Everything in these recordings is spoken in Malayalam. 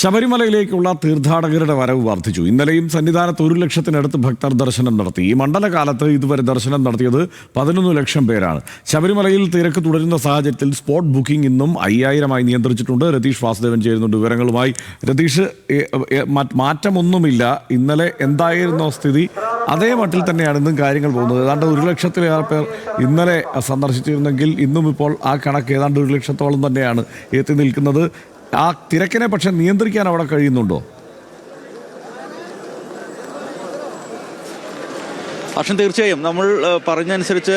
ശബരിമലയിലേക്കുള്ള തീർത്ഥാടകരുടെ വരവ് വർദ്ധിച്ചു. ഇന്നലെയും സന്നിധാനത്ത് ഒരു ലക്ഷത്തിനടുത്ത് ഭക്തർ ദർശനം നടത്തി. ഈ മണ്ഡലകാലത്ത് ഇതുവരെ ദർശനം നടത്തിയത് പതിനൊന്ന് ലക്ഷം പേരാണ്. ശബരിമലയിൽ തിരക്ക് തുടരുന്ന സാഹചര്യത്തിൽ സ്പോട്ട് ബുക്കിംഗ് ഇന്നും അയ്യായിരമായി നിയന്ത്രിച്ചിട്ടുണ്ട്. രതീഷ് വാസുദേവൻ ചേരുന്നുണ്ട് വിവരങ്ങളുമായി. രതീഷ് മാറ്റമൊന്നുമില്ല. ഇന്നലെ എന്തായിരുന്നോ സ്ഥിതി? അതേ മട്ടിൽ തന്നെയാണ് ഇന്നും കാര്യങ്ങൾ പോകുന്നത്. ഏതാണ്ട് ഒരു ലക്ഷത്തിലേറെ പേർ ഇന്നലെ സന്ദർശിച്ചിരുന്നെങ്കിൽ ഇന്നും ഇപ്പോൾ ആ കണക്ക് ഏതാണ്ട് ഒരു ലക്ഷത്തോളം തന്നെയാണ് എത്തി നിൽക്കുന്നത്. ആ തിരക്കിനെ പക്ഷെ നിയന്ത്രിക്കാൻ അവിടെ കഴിയുന്നുണ്ടോ? പക്ഷെ തീർച്ചയായും നമ്മൾ പറഞ്ഞനുസരിച്ച്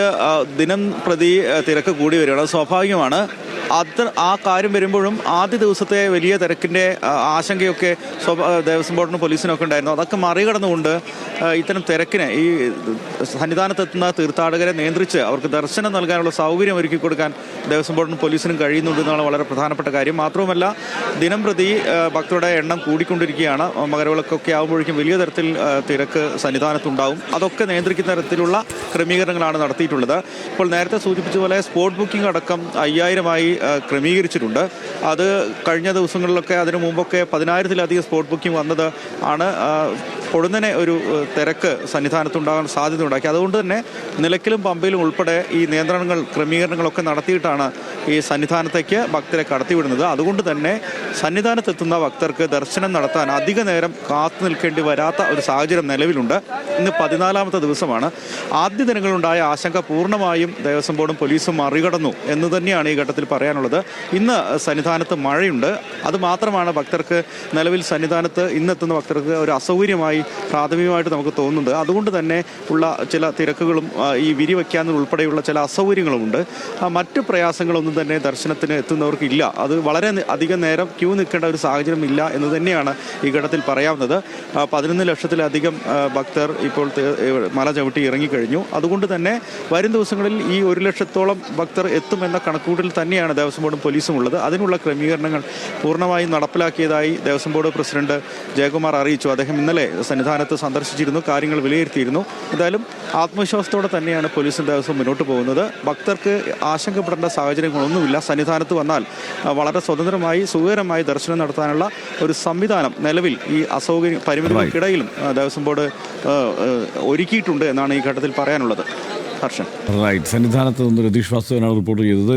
ദിനം പ്രതി തിരക്ക് കൂടി വരികയാണ്. സ്വാഭാവികമാണ്. അത് ആ കാര്യം വരുമ്പോഴും ആദ്യ ദിവസത്തെ വലിയ തിരക്കിന്റെ ആശങ്കയൊക്കെ ദേവസ്വം ബോർഡിനും പോലീസിനൊക്കെ ഉണ്ടായിരുന്നു. അതൊക്കെ മറികടന്നുകൊണ്ട് ഇത്തരം തിരക്കിനെ ഈ സന്നിധാനത്തെത്തുന്ന തീർത്ഥാടകരെ നിയന്ത്രിച്ച് അവർക്ക് ദർശനം നൽകാനുള്ള സൗകര്യം ഒരുക്കി കൊടുക്കാൻ ദേവസ്വം ബോർഡിനും പോലീസിനും കഴിയുന്നുണ്ട് എന്നാണ് വളരെ പ്രധാനപ്പെട്ട കാര്യം. മാത്രവുമല്ല ദിനം പ്രതി ഭക്തരുടെ എണ്ണം കൂടിക്കൊണ്ടിരിക്കുകയാണ്. മകരവിളക്കൊക്കെ ആകുമ്പോഴേക്കും വലിയ തരത്തിൽ തിരക്ക് സന്നിധാനത്തുണ്ടാവും. അതൊക്കെ നിയന്ത്രിക്കുന്ന തരത്തിലുള്ള ക്രമീകരണങ്ങളാണ് നടത്തിയിട്ടുള്ളത്. ഇപ്പോൾ നേരത്തെ സൂചിപ്പിച്ച പോലെ സ്പോട്ട് ബുക്കിംഗ് അടക്കം അയ്യായിരമായി ക്രമീകരിച്ചിട്ടുണ്ട്. അത് കഴിഞ്ഞ ദിവസങ്ങളിലൊക്കെ അതിനു മുമ്പൊക്കെ പതിനായിരത്തിലധികം സ്പോട്ട് ബുക്കിംഗ് വന്നത് ആണ് പൊടുന്നനെ ഒരു തിരക്ക് സന്നിധാനത്തുണ്ടാകാൻ സാധ്യത ഉണ്ടാക്കി അതുകൊണ്ട് തന്നെ നിലയ്ക്കലും പമ്പയിലും ഉൾപ്പെടെ ഈ നിയന്ത്രണങ്ങൾ ക്രമീകരണങ്ങളൊക്കെ നടത്തിയിട്ടാണ് ഈ സന്നിധാനത്തേക്ക് ഭക്തരെ കടത്തിവിടുന്നത്. അതുകൊണ്ട് തന്നെ സന്നിധാനത്തെത്തുന്ന ഭക്തർക്ക് ദർശനം നടത്താൻ അധിക നേരം കാത്തു നിൽക്കേണ്ടി വരാത്ത ഒരു സാഹചര്യം നിലവിലുണ്ട്. ഇന്ന് പതിനാലാമത്തെ ദിവസമാണ്. ആദ്യ ദിനങ്ങളുണ്ടായ ആശങ്ക പൂർണമായും ദേവസ്വം ബോർഡും പോലീസും മറികടന്നു എന്ന് തന്നെയാണ് ഈ ഘട്ടത്തിൽ പറയാനുള്ളത്. ഇന്ന് സന്നിധാനത്ത് മഴയുണ്ട്. അത് മാത്രമാണ് ഭക്തർക്ക് നിലവിൽ സന്നിധാനത്ത് ഇന്നെത്തുന്ന ഭക്തർക്ക് ഒരു അസൗകര്യമായി പ്രാഥമികമായിട്ട് നമുക്ക് തോന്നുന്നത്. അതുകൊണ്ട് തന്നെ ഉള്ള ചില തിരക്കുകളും ഈ വിരി വയ്ക്കാൻ ഉൾപ്പെടെയുള്ള ചില അസൗകര്യങ്ങളുമുണ്ട്. മറ്റ് പ്രയാസങ്ങളൊന്നും തന്നെ ദർശനത്തിന് എത്തുന്നവർക്കില്ല അത് വളരെ അധികം നേരം ക്യൂ നിൽക്കേണ്ട ഒരു സാഹചര്യം ഇല്ല എന്ന് തന്നെയാണ് ഈ ഘട്ടത്തിൽ പറയാവുന്നത്. പതിനൊന്ന് ലക്ഷത്തിലധികം ഭക്തർ ഇപ്പോൾ മല ചവിട്ടി ഇറങ്ങിക്കഴിഞ്ഞു. അതുകൊണ്ട് തന്നെ വരും ദിവസങ്ങളിൽ ഈ ഒരു ലക്ഷത്തോളം ഭക്തർ എത്തുമെന്ന കണക്കൂട്ടിൽ തന്നെയാണ് ദേവസ്വം ബോർഡും പോലീസും ഉള്ളത്. അതിനുള്ള ക്രമീകരണങ്ങൾ പൂർണമായും നടപ്പിലാക്കിയതായി ദേവസ്വം ബോർഡ് പ്രസിഡന്റ് ജയകുമാർ അറിയിച്ചു. അദ്ദേഹം ഇന്നലെ സന്നിധാനത്ത് സന്ദർശിച്ചിരുന്നു കാര്യങ്ങൾ വിലയിരുത്തിയിരുന്നു. എന്തായാലും ആത്മവിശ്വാസത്തോടെ തന്നെയാണ് പോലീസിന്റെ ദിവസം മുന്നോട്ട് പോകുന്നത്. ഭക്തർക്ക് ആശങ്കപ്പെടേണ്ട സാഹചര്യങ്ങളൊന്നുമില്ല. സന്നിധാനത്ത് വന്നാൽ വളരെ സ്വതന്ത്രമായി സുഖകരമായി ദർശനം നടത്താനുള്ള ഒരു സംവിധാനം നിലവിൽ ഈ അസൗകര്യ പരിമിതികൾക്കിടയിലും ദേവസ്വം ബോർഡ് ഒരുക്കിയിട്ടുണ്ട് എന്നാണ് ഈ ഘട്ടത്തിൽ പറയാനുള്ളത്. ഹർഷൻ. റൈറ്റ് സന്നിധാനത്ത് നിന്ന് രതീഷ് റിപ്പോർട്ട് ചെയ്തത്.